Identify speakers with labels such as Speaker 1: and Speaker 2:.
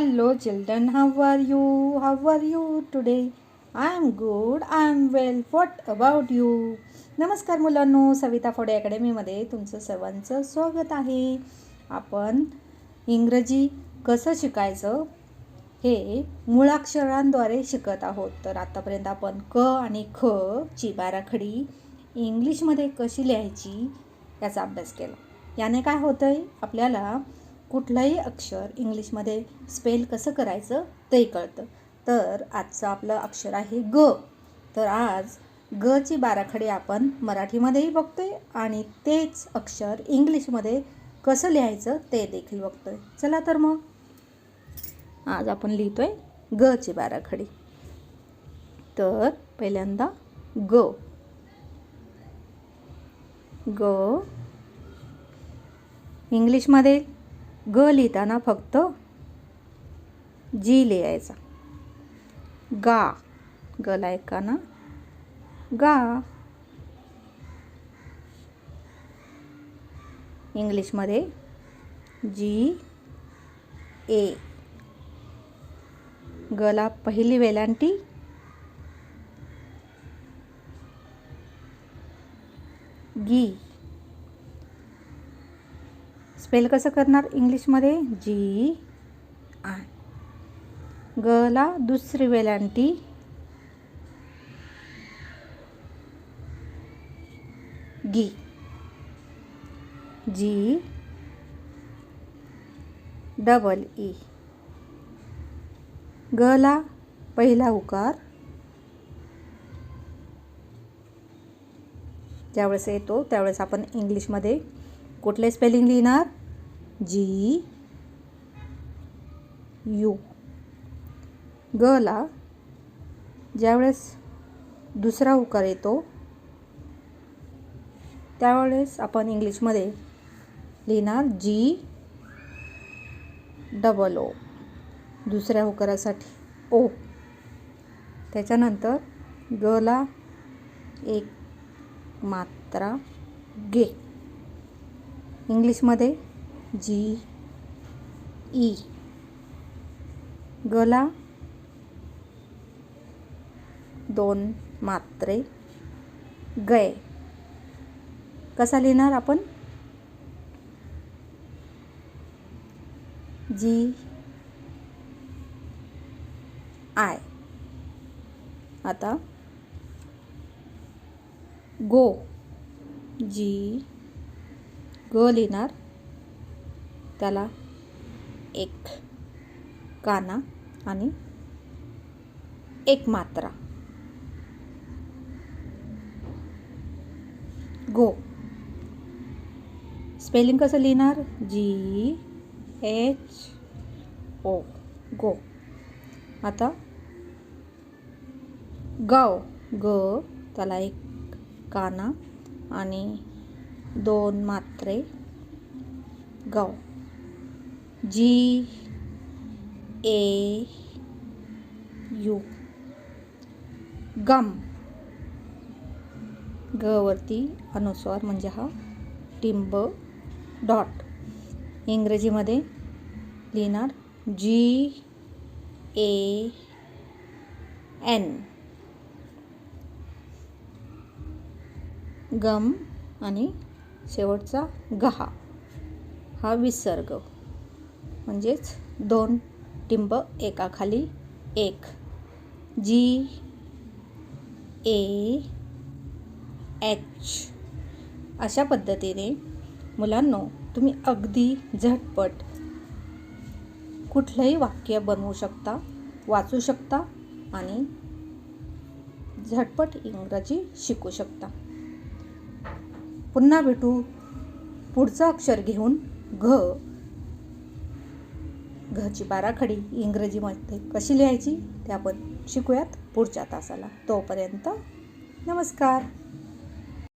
Speaker 1: Hello, children. How are you? How are you today? I am good. I am well. What about you? नमस्कार मुलांनो सविता फोडे अकॅडमीमध्ये तुमचं सर्वांचं स्वागत आहे आपण इंग्रजी कसं शिकायचं हे मुळाक्षरांद्वारे शिकत आहोत तर आत्तापर्यंत आपण क आणि ख ची बाराखडी इंग्लिशमध्ये कशी लिहायची याचा अभ्यास केला याने काय होतं आहे आपल्याला कुठलंही अक्षर इंग्लिशमध्ये स्पेल कसं करायचं ते कळतं. तर आजचं आपलं अक्षर आहे ग. तर आज ग ची बाराखडी आपण मराठीमध्येही बघतोय आणि तेच अक्षर इंग्लिशमध्ये कसं लिहायचं ते देखील बघतोय. चला तर मग. आज आपण लिहितोय ग ची बाराखडी. तर पहिल्यांदा ग. ग. इंग्लिशमध्ये ग लिहिताना फक्त जी लिहायचा. गा गला ऐकाना गा इंग्लिशमध्ये जी ए. गला पहिली वेलांटी. गी स्पेल कसं करणार इंग्लिशमध्ये? G I. गला दुसरी वेलांटी. गी. G double E. गला पहिला उकार. ज्यावेळेस येतो त्यावेळेस आपण इंग्लिशमध्ये कुठले स्पेलिंग लिहिणार? जी यू गला ज्यावेळेस दुसरा उकार येतो त्यावेळेस आपण इंग्लिशमध्ये लिहिणार जी डबल ओ दुसऱ्या उकारासाठी ओ त्याच्यानंतर गला एक मात्रा गे इंग्लिशमध्ये जी ई. गला दोन मात्रे गय कसा लिहिणार आपण? G I. आता गो. जी ग लिहिणार त्याला एक काना आणि एक मात्रा. गो. स्पेलिंग कसं लिहिणार? G H O. गो. आता गाव. ग. त्याला एक काना आणि दोन मात्रे गाव. जी ए यू. गम. गवरती अनुस्वार म्हणजे हा टिंब डॉट. इंग्रजीमध्ये लिहिणार जी ए एन गम आणि शेवटचा गहा हा विसर्ग. म्हणजेच दोन टिंब एकाखाली एक. G A H. अशा पद्धतीने मुलांनो तुम्ही अगदी झटपट कुठलंही वाक्य बनवू शकता वाचू शकता आणि झटपट इंग्रजी शिकू शकता. पुन्हा भेटू. पुढचं अक्षर घेऊन घ. घची बाराखडी इंग्रजीमध्ये कशी लिहायची? ते आपण शिकूयात पुढच्या तासाला. तोपर्यंत नमस्कार.